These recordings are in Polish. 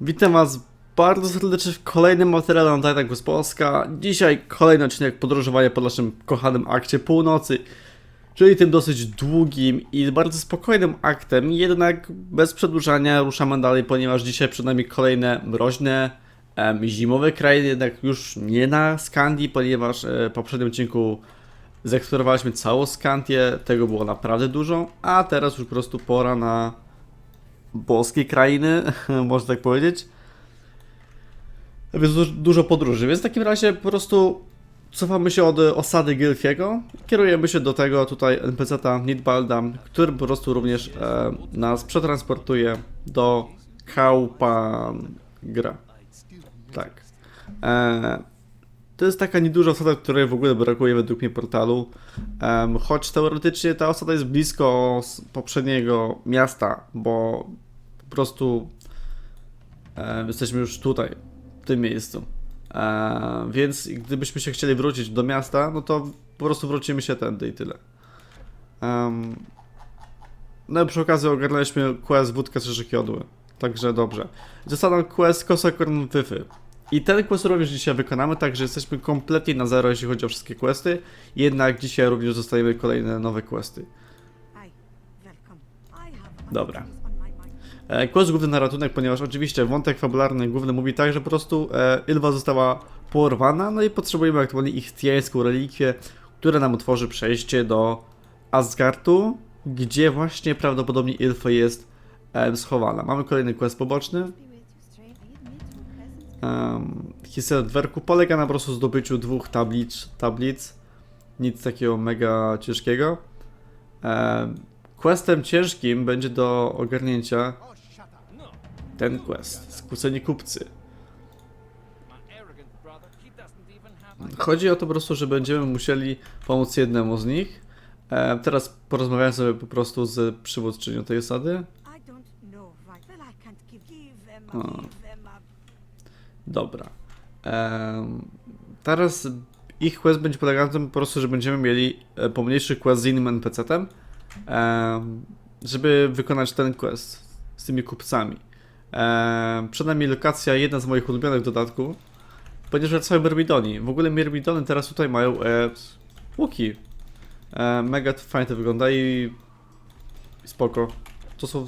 Witam Was bardzo serdecznie w kolejnym materiale na Titan Quest Polska. Dzisiaj kolejny odcinek podróżowania po naszym kochanym akcie północy, czyli tym dosyć długim i bardzo spokojnym aktem, jednak bez przedłużania ruszamy dalej, ponieważ dzisiaj przed nami kolejne mroźne, em, zimowe krainy, jednak już nie na Skandii, ponieważ e, w poprzednim odcinku zeksplorowaliśmy całą Skandię, tego było naprawdę dużo, a teraz już po prostu pora na boskie krainy, można tak powiedzieć. Więc dużo, podróży. Więc w takim razie po prostu cofamy się od e, osady Gilfiego. Kierujemy się do tego tutaj NPC-ta Nidbalda, który po prostu również e, nas przetransportuje do Kaupangra. Tak. E, to jest taka nieduża osada, której w ogóle brakuje według mnie portalu. Em, choć teoretycznie ta osada jest blisko poprzedniego miasta, bo prostu e, jesteśmy już tutaj, w tym miejscu. E, więc gdybyśmy się chcieli wrócić do miasta, no to po prostu wrócimy się tędy i tyle. Em, no i przy okazji ogarnęliśmy quest Wódka z. Także dobrze. Został nam quest Kosakorn Wyfy. I ten quest również dzisiaj wykonamy, także jesteśmy kompletnie na zero, jeśli chodzi o wszystkie questy. Jednak dzisiaj również dostajemy kolejne nowe questy. Dobra. E, Quest główny na ratunek, ponieważ oczywiście wątek fabularny główny mówi tak, że po prostu e, Ylwa została porwana, no i potrzebujemy aktualnie ichtiańską relikwię, która nam otworzy przejście do Asgardu, gdzie właśnie prawdopodobnie Ylfa jest schowana. Mamy kolejny quest poboczny. Um, historia Dwerku polega na po prostu zdobyciu dwóch tablic, tablic. Nic takiego mega ciężkiego. Questem ciężkim będzie do ogarnięcia ten quest. Skłóceni kupcy. Chodzi o to po prostu, że będziemy musieli pomóc jednemu z nich. E, teraz porozmawiamy sobie po prostu z przywódczynią tej osady. A... Dobra. Em, teraz ich quest będzie polegał na tym po prostu, że będziemy mieli e, pomniejszy quest z innym NPC-tem, em, żeby wykonać ten quest z tymi kupcami. Przed nami lokacja, jedna z moich ulubionych w dodatku, ponieważ wracają Myrmidoni. W ogóle Myrmidony teraz tutaj mają e, łuki. E, mega fajnie to wygląda i, spoko. To są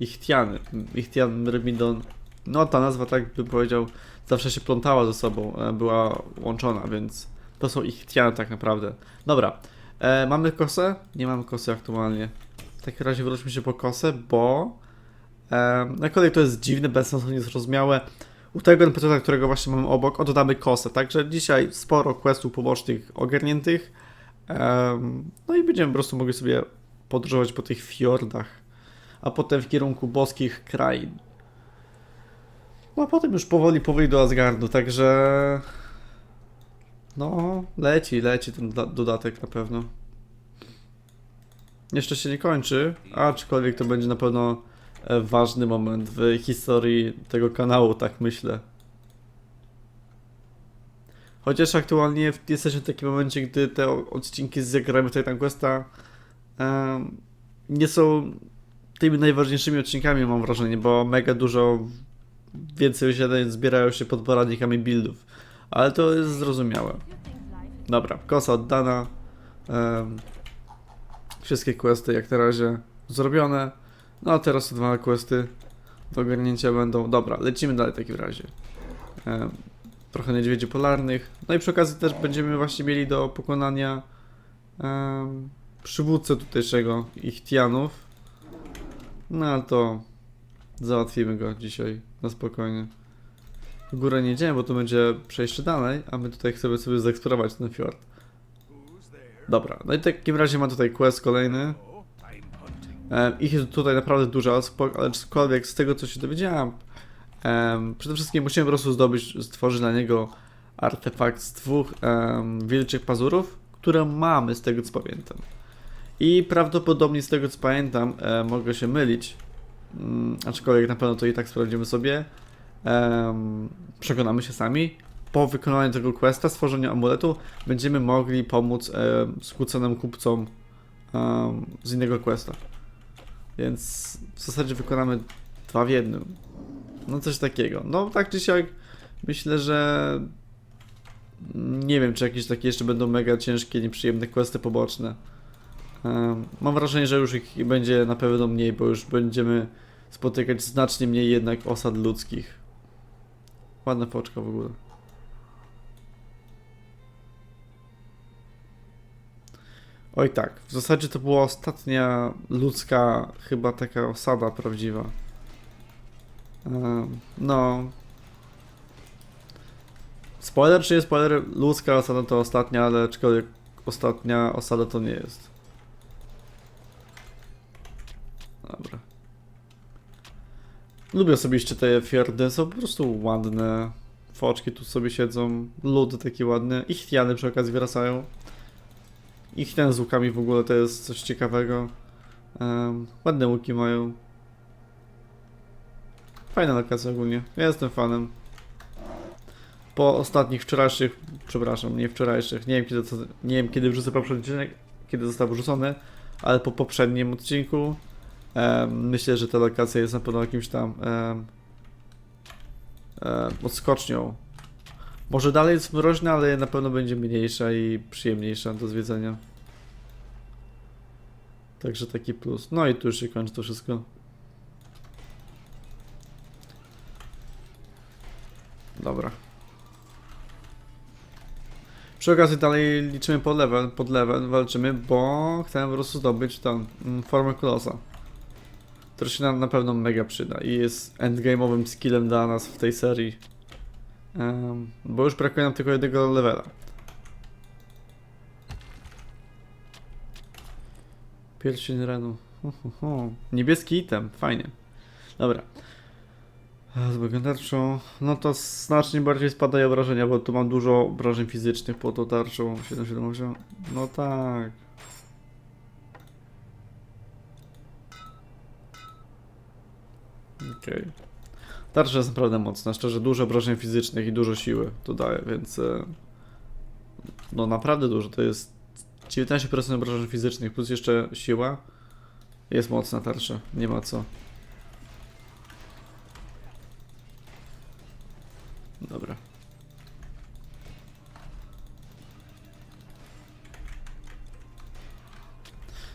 Ichtiany. Ichtian Myrmidon. No ta nazwa, tak bym powiedział, zawsze się plątała ze sobą, e, była łączona, więc to są Ichtiany tak naprawdę. Dobra, e, mamy kosę? Nie mamy kosy aktualnie. W takim razie wróćmy się po kosę, bo na kolej to jest dziwne, bezsensownie niezrozumiałe. U tego NPC, którego właśnie mamy obok, oddamy kosę, także dzisiaj sporo questów pobocznych ogarniętych. No i będziemy po prostu mogli sobie podróżować po tych fiordach, a potem w kierunku boskich krain. No a potem już powoli, powoli do Asgardu, także... No, leci, leci ten doda- dodatek na pewno. Jeszcze się nie kończy, aczkolwiek to będzie na pewno ważny moment w historii tego kanału, tak myślę. Chociaż aktualnie w- jesteśmy w takim momencie, gdy te odcinki z Zagramy Titan Questa em, nie są tymi najważniejszymi odcinkami, mam wrażenie, bo mega dużo więcej wyświetleń zbierają się pod poradnikami buildów. Ale to jest zrozumiałe. Dobra, kosa oddana. em, wszystkie questy jak na razie zrobione. No a teraz te dwa questy do ogarnięcia będą. Dobra, lecimy dalej w takim razie. Em, trochę niedźwiedzi polarnych. No i przy okazji też będziemy właśnie mieli do pokonania um, przywódcę tutejszego Ichtianów. No ale to załatwimy go dzisiaj na spokojnie. W górę nie idziemy, bo to będzie przejście dalej, a my tutaj chcemy sobie zeksplorować ten fiord. Dobra, no i w takim razie ma tutaj quest kolejny. E, ich jest tutaj naprawdę dużo, ale aczkolwiek z tego co się dowiedziałem, em, przede wszystkim musimy po prostu zdobyć, stworzyć dla niego artefakt z dwóch wilczych pazurów, które mamy z tego co pamiętam. I prawdopodobnie z tego co pamiętam, e, mogę się mylić, mm, aczkolwiek na pewno to i tak sprawdzimy sobie. Przekonamy się sami. Po wykonaniu tego questa, stworzeniu amuletu, będziemy mogli pomóc em, skłóconym kupcom z innego questa. Więc w zasadzie wykonamy dwa w jednym. No coś takiego. No tak czy siak myślę, że nie wiem, czy jakieś takie jeszcze będą mega ciężkie, nieprzyjemne questy poboczne. Mam wrażenie, że już ich będzie na pewno mniej, bo już będziemy spotykać znacznie mniej jednak osad ludzkich. Ładna foczka w ogóle. Oj tak, w zasadzie to była ostatnia ludzka chyba taka osada prawdziwa. No. Spoiler czy nie spoiler? Ludzka osada to ostatnia, ale aczkolwiek ostatnia osada to nie jest. Dobra. Lubię osobiście te fiordy, są po prostu ładne. Foczki tu sobie siedzą, ludy takie ładne. Ich tiany przy okazji wracają. Ich ten z łukami w ogóle to jest coś ciekawego. Em, ładne łuki mają. Fajna lokacja ogólnie. Ja jestem fanem. Po ostatnich wczorajszych, przepraszam, nie wczorajszych, nie wiem kiedy, to, nie wiem kiedy wrzucę poprzedni odcinek, kiedy został wrzucony, ale po poprzednim odcinku em, myślę, że ta lokacja jest na pewno jakimś tam em, em, odskocznią. Może dalej jest mroźna, ale na pewno będzie mniejsza i przyjemniejsza do zwiedzenia. Także taki plus. No i tu już się kończy to wszystko. Dobra. Przy okazji dalej liczymy pod level, pod level walczymy, bo chcemy po prostu zdobyć tą mm, formę kolosa. Która się nam na pewno mega przyda i jest endgame'owym skillem dla nas w tej serii. Bo już brakuje nam tylko jednego levela. Hu, hu. Niebieski item, fajnie. Dobra. Z tarczą, no to znacznie bardziej spadają obrażenia, bo tu mam dużo obrażeń fizycznych pod tą tarczą 778. No tak. Okej. Tarcza jest naprawdę mocna, szczerze dużo obrażeń fizycznych i dużo siły to daje, więc e, no naprawdę dużo, to jest 19% obrażeń fizycznych plus jeszcze siła. Jest mocna tarcza, nie ma co. Dobra.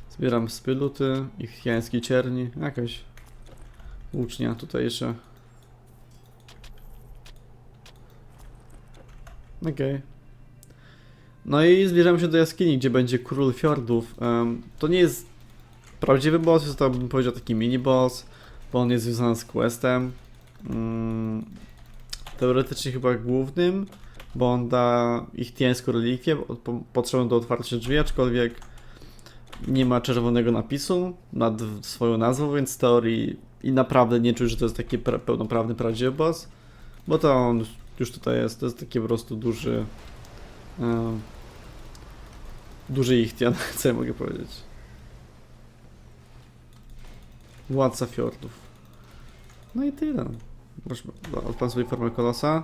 Zbieram spyluty i chiańskiej cierni. Jakaś ucznia tutaj jeszcze. Okej. No i zbierzemy się do jaskini, gdzie będzie król fiordów. Em, to nie jest prawdziwy boss, jest to bym powiedział taki mini boss, bo on jest związany z questem. Mm, teoretycznie chyba głównym, bo on da ich tiańską relikwię po- po- potrzebną do otwarcia drzwi, aczkolwiek nie ma czerwonego napisu nad swoją nazwą, więc w teorii i naprawdę nie czuję, że to jest taki pra- pełnoprawny, prawdziwy boss, bo to on już tutaj jest, to jest taki po prostu duży em, duży ichtian, co ja mogę powiedzieć. Władca fiordów. No i tyle. Proszę, odpal sobie formę kolosa.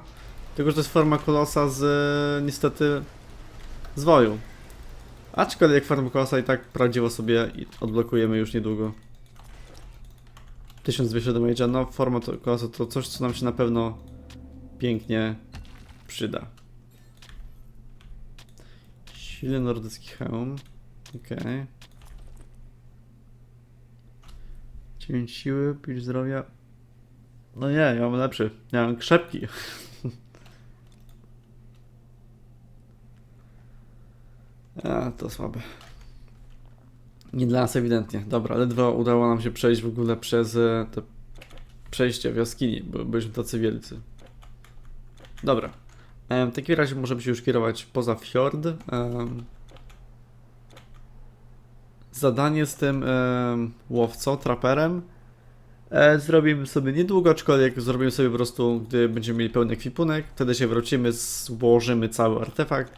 Tylko, że to jest forma kolosa z e, niestety zwoju. Aczkolwiek formę kolosa i tak prawdziwo sobie odblokujemy już niedługo. 1200 damage'a, no forma kolosa to coś, co nam się na pewno pięknie przyda. Silny nordycki hełm. Okej. 9 siły, 5 zdrowia. No nie, ja mam lepszy. Ja mam krzepki. A, to słabe. Nie dla nas ewidentnie. Dobra, ledwo udało nam się przejść w ogóle przez e, te przejście w jaskini, bo byliśmy tacy wielcy. Dobra. W takim razie możemy się już kierować poza fjord. Zadanie z tym łowcą, traperem e, zrobimy sobie niedługo, aczkolwiek zrobimy sobie po prostu, gdy będziemy mieli pełny ekwipunek. Wtedy się wrócimy, złożymy cały artefakt.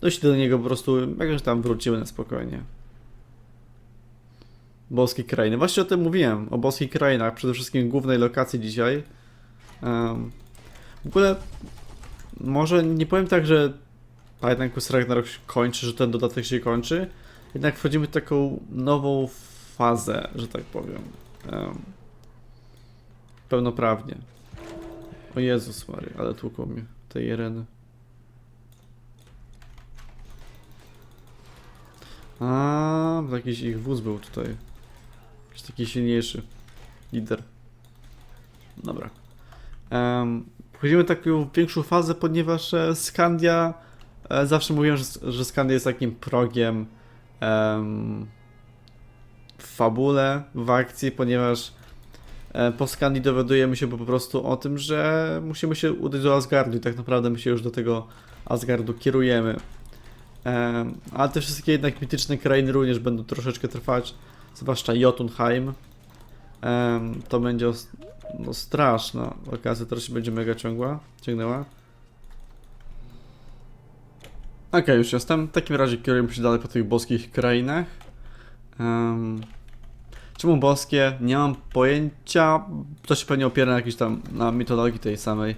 Dość do niego po prostu jakoś tam wrócimy na spokojnie. Boskie krainy. Właśnie o tym mówiłem, o boskich krainach, przede wszystkim głównej lokacji dzisiaj. Em, w ogóle może nie powiem tak, że Titan Quest Ragnarok się kończy, że ten dodatek się kończy. Jednak wchodzimy w taką nową fazę, że tak powiem. Em, pełnoprawnie. O Jezus Mary, ale tłuką mnie te Ireny. A, jakiś ich wóz był tutaj. Jakiś taki silniejszy. Lider. Dobra. Um, wchodzimy w taką większą fazę, ponieważ e, Skandia... E, zawsze mówiłem, że, Skandia jest takim progiem em, w fabule, w akcji, ponieważ e, po Skandii dowiadujemy się po prostu o tym, że musimy się udać do Asgardu i tak naprawdę my się już do tego Asgardu kierujemy. Em, ale te wszystkie jednak mityczne krainy również będą troszeczkę trwać, zwłaszcza Jotunheim. To będzie no, straszna okazja, teraz się będzie mega ciągła, ciągnęła. Okej, już jestem. W takim razie kierujemy się dalej po tych boskich krainach. Em, czemu boskie? Nie mam pojęcia. To się pewnie opiera na jakiejś tam, na mitologii tej samej.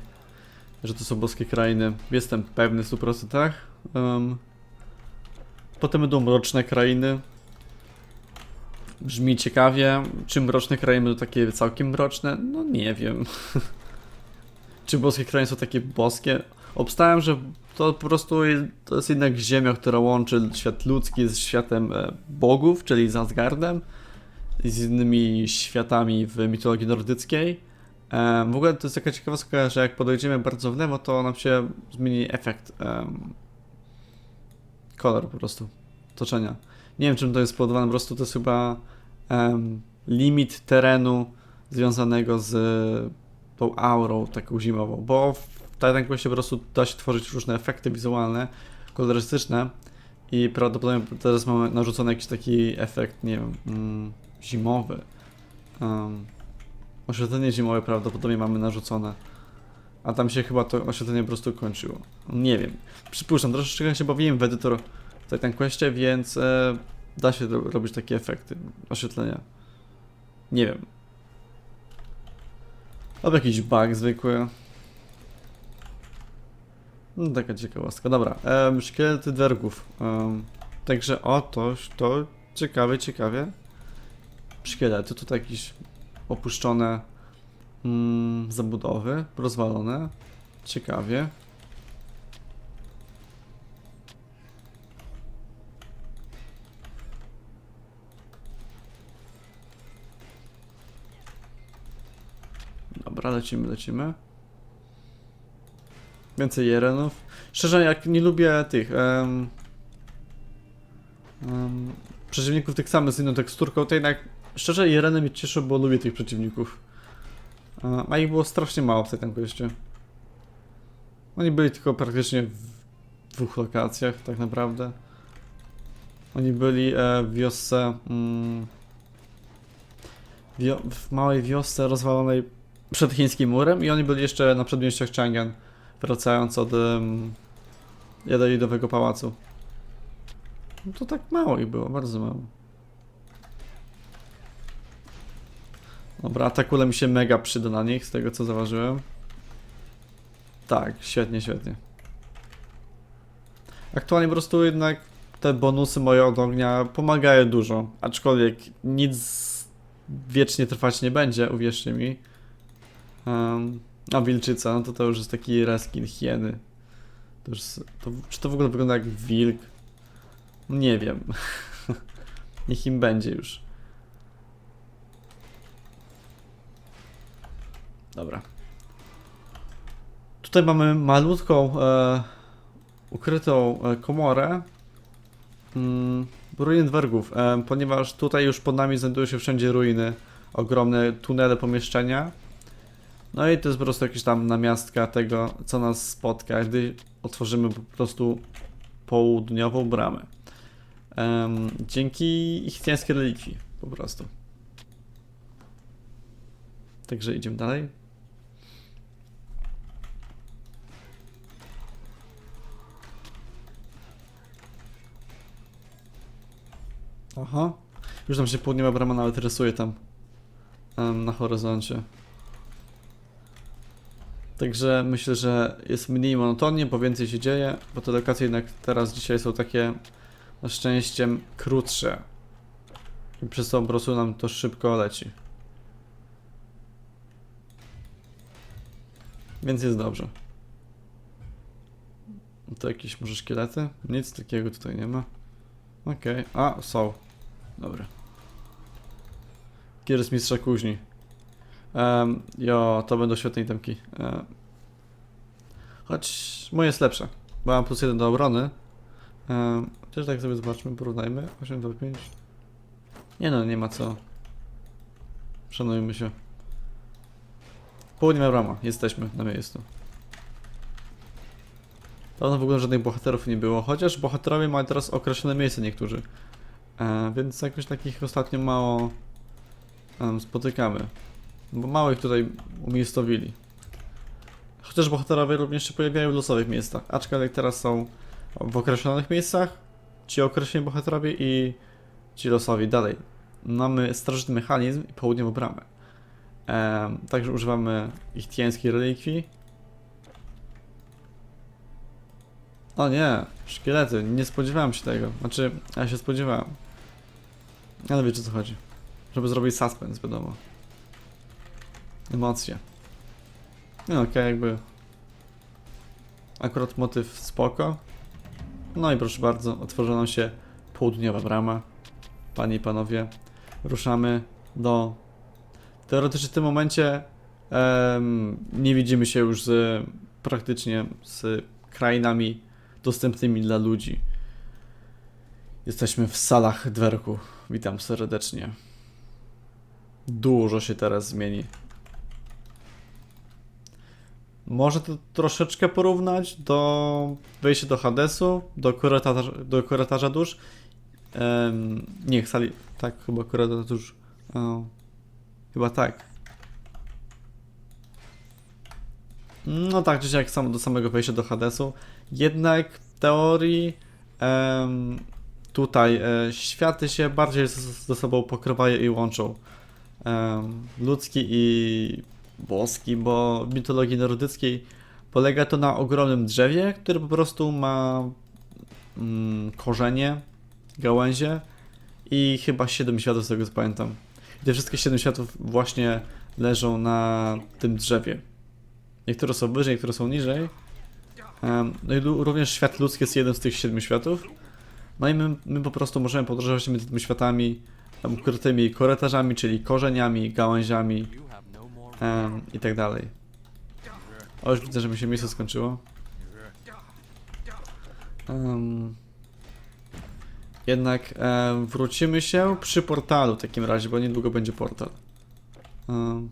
Że to są boskie krainy. Jestem pewny w 100%. Um, potem będą mroczne krainy. Brzmi ciekawie. Czy mroczne krainy będą takie całkiem mroczne? No nie wiem. Czy boskie krainy są takie boskie? Obstałem, że to po prostu to jest jednak ziemia, która łączy świat ludzki z światem e, bogów, czyli z Asgardem i z innymi światami w mitologii nordyckiej. E, w ogóle to jest taka ciekawostka, że jak podejdziemy bardzo w lewo, to nam się zmieni efekt kolor po prostu otoczenia. Nie wiem czym to jest spowodowane, po prostu to jest chyba em, limit terenu związanego z tą aurą taką zimową, bo w Titan Questie po prostu da się tworzyć różne efekty wizualne, kolorystyczne i prawdopodobnie teraz mamy narzucony jakiś taki efekt, nie wiem, mm, zimowy. Um, oświetlenie zimowe prawdopodobnie mamy narzucone. A tam się chyba to oświetlenie po prostu kończyło. Nie wiem. Przypuszczam, troszeczkę się bawiłem w edytor Titan Questie, więc e, da się ro robić takie efekty oświetlenia. Nie wiem. Albo jakiś bug zwykły. No taka ciekawostka. Dobra, em, szkielety dwergów. Em, także o, to, to ciekawe, ciekawie. Szkielety, tutaj jakieś opuszczone mm, zabudowy, rozwalone. Ciekawie. Lecimy, lecimy. Więcej jerenów. Szczerze, jak nie lubię tych em, em, przeciwników tych samych z inną teksturką, to jednak szczerze jereny mnie cieszą, bo lubię tych przeciwników. A, a ich było strasznie mało w tej Questie. Oni byli tylko praktycznie w dwóch lokacjach, tak naprawdę. Oni byli e, w wiosce. Mm, w małej wiosce rozwalonej przed chińskim murem i oni byli jeszcze na przedmieściach Chang'an wracając od um, jadowego pałacu. No to tak mało ich było, bardzo mało. Dobra, atakule mi się mega przyda na nich, z tego co zauważyłem. Tak, świetnie, świetnie. Aktualnie po prostu jednak te bonusy moje od ognia pomagają dużo, aczkolwiek nic wiecznie trwać nie będzie, uwierzcie mi. A wilczyca, no to to już jest taki reskin hieny. To już, to, czy to w ogóle wygląda jak wilk? Nie wiem. Niech im będzie już. Dobra. Tutaj mamy malutką, e, ukrytą e, komorę. Mm, ruiny dwergów, e, ponieważ tutaj już pod nami znajdują się wszędzie ruiny. Ogromne tunele pomieszczenia. No i to jest po prostu jakaś tam namiastka tego, co nas spotka, gdy otworzymy po prostu południową bramę. Em, dzięki ichtiańskiej relikwii, po prostu. Także idziemy dalej. Aha. Już nam się południowa brama nawet rysuje tam em, na horyzoncie. Także myślę, że jest mniej monotonnie, bo więcej się dzieje, bo te lokacje jednak teraz dzisiaj są takie na szczęście krótsze. I przez to po prostu nam to szybko leci. Więc jest dobrze. To jakieś może szkielety? Nic takiego tutaj nie ma. Okej, a są. Dobra. Kieres mistrza kuźni. Um, jo, to będą świetne itemki. Um, choć moje jest lepsze. Bo mam plus jeden do obrony. Um, też tak sobie zobaczmy, porównajmy. 8, 2, 5. Nie no, nie ma co. Szanujmy się. Południowa brama, jesteśmy na miejscu. Dawno w ogóle żadnych bohaterów nie było, chociaż bohaterowie mają teraz określone miejsce niektórzy. E, więc jakoś takich ostatnio mało em, spotykamy. Bo mało ich tutaj umiejscowili. Chociaż bohaterowie również się pojawiają w losowych miejscach, aczkolwiek teraz są w określonych miejscach, ci określeni bohaterowie i ci losowi. Dalej, mamy starożytny mechanizm i południową bramę. Em, także używamy ich tijańskiej relikwii. O nie, szkielety, nie spodziewałem się tego. Znaczy, ja się spodziewałem. Ale wiecie o co chodzi. Żeby zrobić suspense, wiadomo. Emocje. No okej, jakby... Akurat motyw spoko. No i proszę bardzo, otworzono się południowa brama. Panie i panowie, ruszamy do... Teoretycznie w tym momencie nie widzimy się już z praktycznie z krainami dostępnymi dla ludzi. Jesteśmy w salach dwerku. Witam serdecznie. Dużo się teraz zmieni. Może to troszeczkę porównać do wejścia do Hadesu, do korytarza, do korytarza dusz. Em, nie, sali. Tak, chyba korytarz dusz. Chyba tak. No tak, czy siak samo do samego wejścia do Hadesu. Jednak w teorii em, tutaj e, światy się bardziej ze sobą pokrywają i łączą. Em, ludzki i boski, bo w mitologii nordyckiej polega to na ogromnym drzewie, które po prostu ma mm, korzenie, gałęzie i chyba 7 światów z tego co pamiętam. I te wszystkie 7 światów właśnie leżą na tym drzewie. Niektóre są wyżej, niektóre są niżej. Em, No i również świat ludzki jest jeden z tych siedmiu światów. No i my, my po prostu możemy podróżować między tymi światami ukrytymi korytarzami, czyli korzeniami, gałęziami em, i tak dalej. O, już widzę, że mi się miejsce skończyło. Em, jednak em, wrócimy się przy portalu w takim razie, bo niedługo będzie portal. Em.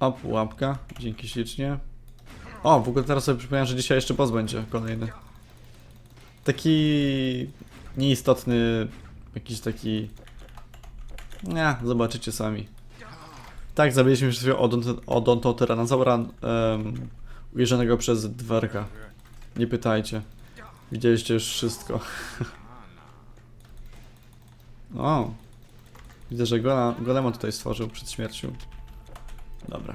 O, pułapka. Dzięki ślicznie. O, w ogóle teraz sobie przypomniałem, że dzisiaj jeszcze boss będzie kolejny. Taki nieistotny, jakiś taki... Nie, zobaczycie sami. Tak, zabiliśmy już sobie odont odontotyranozaura um, ujeżdżonego przez dwerka. Nie pytajcie. Widzieliście już wszystko. o! Widzę, że golema tutaj stworzył przed śmiercią. Dobra.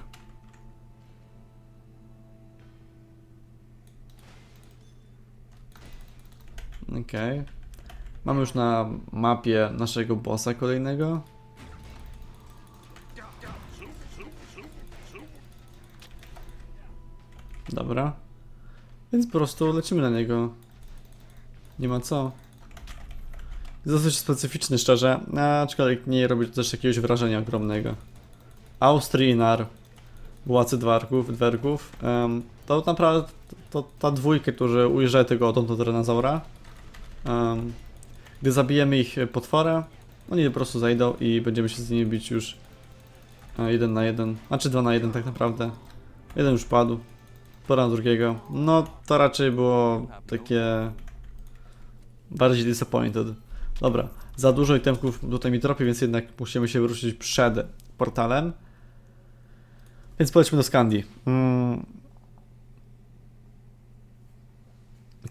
Okej. Mamy już na mapie naszego bossa kolejnego. Dobra. Więc po prostu lecimy na niego. Nie ma co. Dosyć specyficzny, szczerze, aczkolwiek nie robi to też jakiegoś wrażenia ogromnego. Austriinar, władcy dwarków, dwergów, em, to naprawdę to, ta dwójka, którzy ujeżdżają tego odontodrenozaura. Um, gdy zabijemy ich potwora, oni po prostu zajdą i będziemy się z nimi bić już e, jeden na jeden, a czy dwa na jeden tak naprawdę. Jeden już padł, pora na drugiego. No to raczej było takie bardziej disappointed. Dobra, za dużo itemków tutaj mi tropi, więc jednak musimy się wyruszyć przed portalem. Więc polećmy do Skandii. Mm.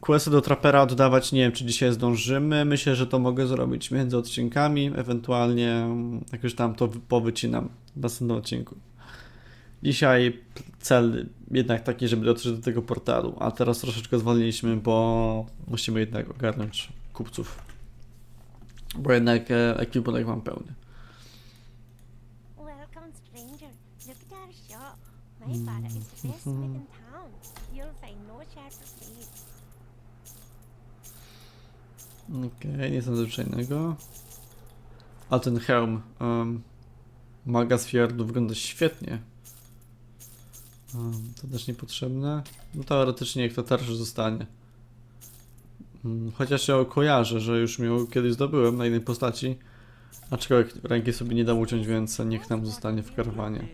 Questy do Trapera oddawać nie wiem, czy dzisiaj zdążymy. Myślę, że to mogę zrobić między odcinkami, ewentualnie jakoś tam to wy- powycinam w następnym odcinku. Dzisiaj cel jednak taki, żeby dotrzeć do tego portalu, a teraz troszeczkę zwolniliśmy, bo musimy jednak ogarnąć kupców. Bo jednak e, ekwipunek mam pełny. No sharper blade. Okej, nic nadzwyczajnego. A ten hełm um, maga z fiardu wygląda świetnie. To też niepotrzebne. No teoretycznie niech to też zostanie. Mm, Chociaż ja kojarzę, że już ją kiedyś zdobyłem na innej postaci. Aczkolwiek ręki sobie nie dam uciąć, więc niech nam zostanie w karwanie.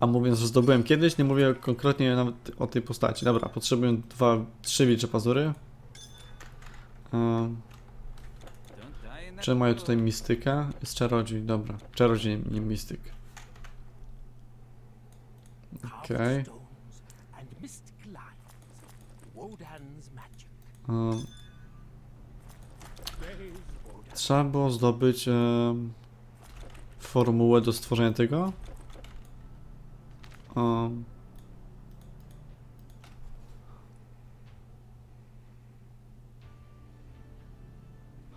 A mówiąc, że zdobyłem kiedyś, nie mówię konkretnie nawet o tej postaci. Dobra, potrzebuję dwa, trzy wilcze pazury. Um, czy mają tutaj mistyka? Jest czarodziej, dobra. Czarodziej, nie mistyk. Okej. magic. Um, trzeba było zdobyć formułę do stworzenia tego. Um,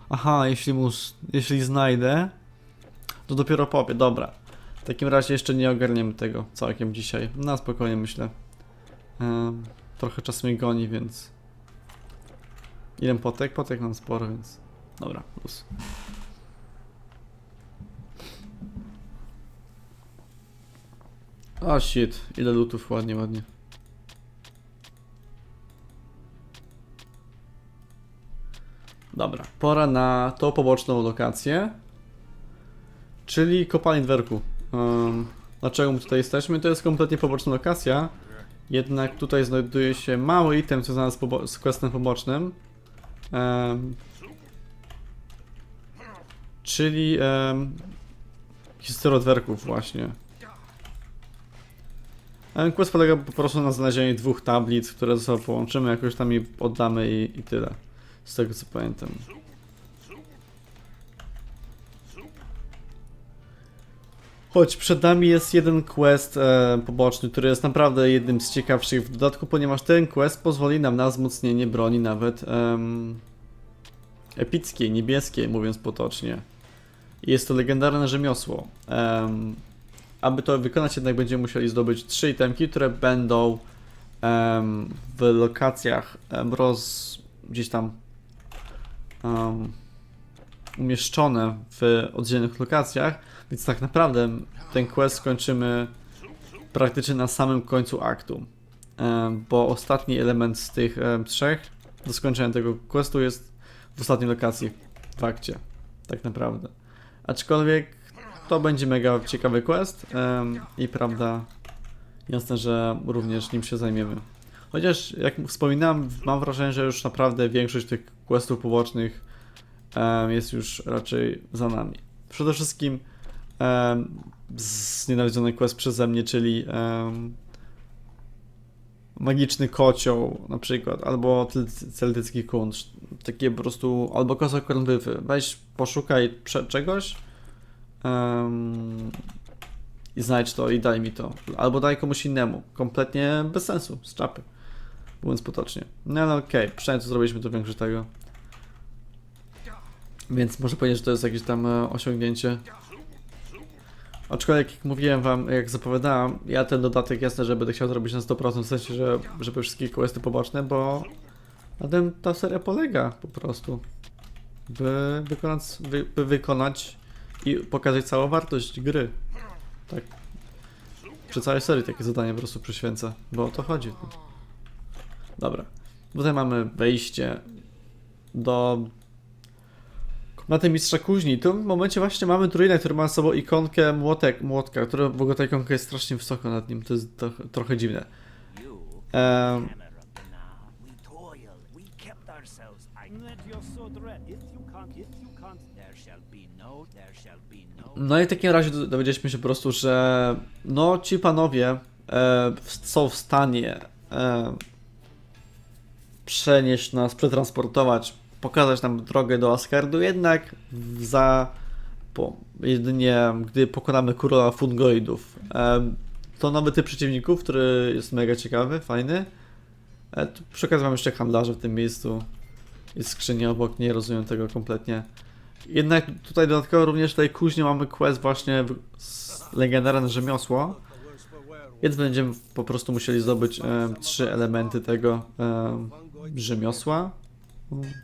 aha, jeśli, mu, jeśli znajdę, to dopiero powie. Dobra. W takim razie jeszcze nie ogarniemy tego całkiem dzisiaj. Na spokojnie myślę. Trochę czas mnie goni, więc. Ile potek? Potek mam sporo, więc. Dobra, plus. O shit, ile lutów, ładnie, ładnie. Dobra, pora na tą poboczną lokację, czyli kopalnię dwerku. Um, dlaczego my tutaj jesteśmy? To jest kompletnie poboczna lokacja, jednak tutaj znajduje się mały item związany z, pobo- z questem pobocznym. Um, czyli um, historia dwerków właśnie. Quest polega po prostu na znalezieniu dwóch tablic, które ze sobą połączymy, jakoś tam je oddamy i, i tyle. Z tego co pamiętam. Choć przed nami jest jeden quest e, poboczny, który jest naprawdę jednym z ciekawszych w dodatku, ponieważ ten quest pozwoli nam na wzmocnienie broni nawet em, epickiej, niebieskiej, mówiąc potocznie. Jest to legendarne rzemiosło. Em, aby to wykonać, jednak będziemy musieli zdobyć trzy itemki, które będą em, w lokacjach em, roz... gdzieś tam em, umieszczone w oddzielnych lokacjach, więc tak naprawdę ten quest skończymy praktycznie na samym końcu aktu, bo ostatni element z tych trzech do skończenia tego questu jest w ostatniej lokacji w akcie, tak naprawdę. Aczkolwiek to będzie mega ciekawy quest i prawda, jasne, że również nim się zajmiemy. Chociaż jak wspominałem, mam wrażenie, że już naprawdę większość tych questów pobocznych jest już raczej za nami. Przede wszystkim znienawidzony quest przeze mnie, czyli magiczny kocioł na przykład, albo celtycki kunszt. Takie po prostu, albo kosa kornwywy. Weź, poszukaj czegoś em, i znajdź to i daj mi to. Albo daj komuś innemu. Kompletnie bez sensu, z czapy. Mówiąc potocznie. No ale okej, przynajmniej to zrobiliśmy to większość tego. Więc może powiedzieć, że to jest jakieś tam e, osiągnięcie. Aczkolwiek jak mówiłem wam, jak zapowiadałem, ja ten dodatek jasne, że będę chciał zrobić na 100%, w sensie, że, żeby wszystkie questy poboczne, bo na tym ta seria polega po prostu. By wykonać, wy, by wykonać i pokazać całą wartość gry. Tak. Przy całej serii takie zadanie po prostu przyświęcę, bo o to chodzi. Dobra. Tutaj mamy wejście do komnaty mistrza kuźni. Tu w momencie właśnie mamy druida, który ma sobą ikonkę młotek, młotka, która w ogóle ta ikonka jest strasznie wysoko nad nim. To jest to, trochę dziwne. Be no, i w takim razie do- dowiedzieliśmy się po prostu, że no ci panowie e, są w stanie e, przenieść nas, przetransportować, pokazać nam drogę do Asgardu, jednak za po, jedynie gdy pokonamy króla fungoidów. E, to nowy typ przeciwników, który jest mega ciekawy, fajny. E, mam jeszcze handlarza w tym miejscu. Jest skrzynia obok, nie rozumiem tego kompletnie. Jednak tutaj dodatkowo również w tej kuźni mamy quest właśnie z legendarne rzemiosło. Więc będziemy po prostu musieli zdobyć em, trzy elementy tego em, rzemiosła.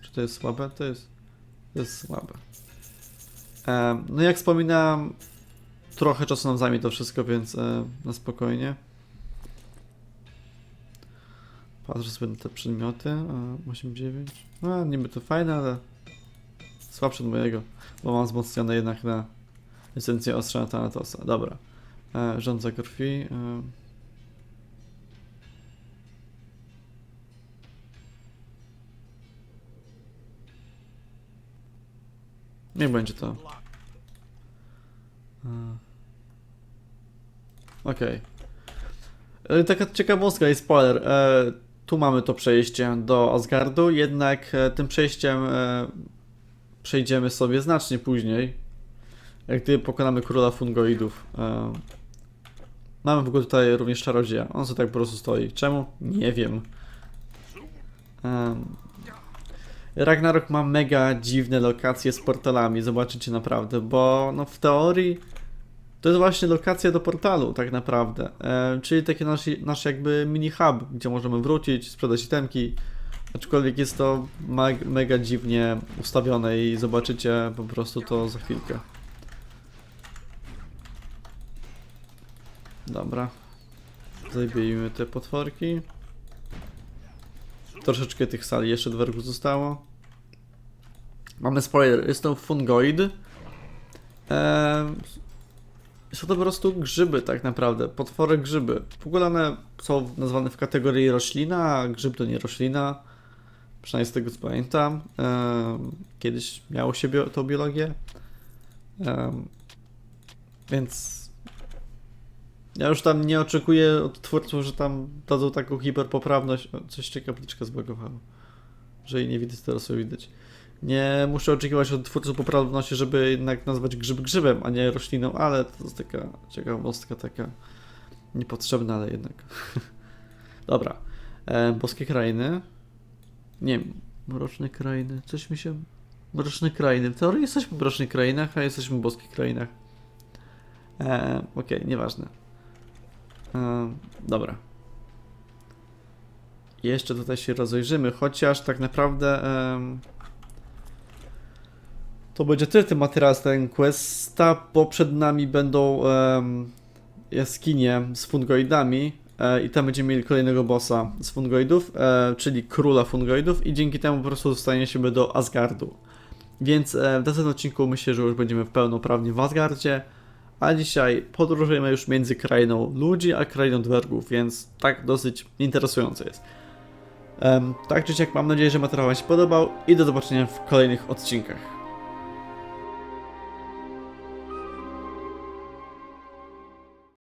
Czy to jest słabe? To jest, to jest słabe. Em, no jak wspominałem, trochę czasu nam zajmie to wszystko, więc e, na spokojnie. Patrzę sobie na te przedmioty. e, 8-9. No, niby to fajne, ale słabsze od mojego, bo mam wzmocnione jednak na esencję ostrza Thanatosa. Dobra. E, rządza krwi. E. Niech będzie to. E. Okej. E, Taka ciekawostka i spoiler. E, tu mamy to przejście do Asgardu, jednak tym przejściem przejdziemy sobie znacznie później, jak gdy pokonamy króla fungoidów. Mamy w ogóle tutaj również czarodzieja. On sobie tak po prostu stoi. Czemu? Nie wiem. Ragnarok ma mega dziwne lokacje z portalami, zobaczycie naprawdę, bo no w teorii to jest właśnie lokacja do portalu, tak naprawdę. E, czyli taki nasz, nasz jakby mini hub, gdzie możemy wrócić, sprzedać itemki. Aczkolwiek jest to meg, mega dziwnie ustawione i zobaczycie po prostu to za chwilkę. Dobra. Zabijmy te potworki. Troszeczkę tych sali jeszcze do wergu zostało. Mamy spoiler, jest to fungoid. Eee, są to po prostu grzyby tak naprawdę, potwory grzyby. W ogóle one są nazwane w kategorii roślina, a grzyb to nie roślina. Przynajmniej z tego co pamiętam. Em, kiedyś miało się bio tą biologię. Em, więc ja już tam nie oczekuję od twórców, że tam dadzą taką hiperpoprawność. O, coś ciekaweczka zbagowało. Że jej nie widać, teraz ją widać. Nie muszę oczekiwać od twórców poprawności, żeby jednak nazwać grzyb grzybem, a nie rośliną, ale to jest taka ciekawostka, taka niepotrzebna, ale jednak. Dobra. E, boskie krainy. Nie mroczne krainy. Coś mi się. Mroczne krainy. W teorii jesteśmy w mrocznych krainach, a jesteśmy w boskich krainach. E, Okej, nieważne. E, dobra. Jeszcze tutaj się rozejrzymy, chociaż tak naprawdę. to będzie tyle tym teraz ten questa, bo przed nami będą jaskinie z fungoidami e, i tam będziemy mieli kolejnego bossa z fungoidów, e, czyli króla fungoidów i dzięki temu po prostu dostaniemy do Asgardu. Więc w następnym odcinku myślę, że już będziemy pełnoprawnie w Asgardzie, a dzisiaj podróżujemy już między krainą ludzi a krainą dwergów, więc tak dosyć interesujące jest. Em, tak czy siak mam nadzieję, że materiał Wam się podobał i do zobaczenia w kolejnych odcinkach.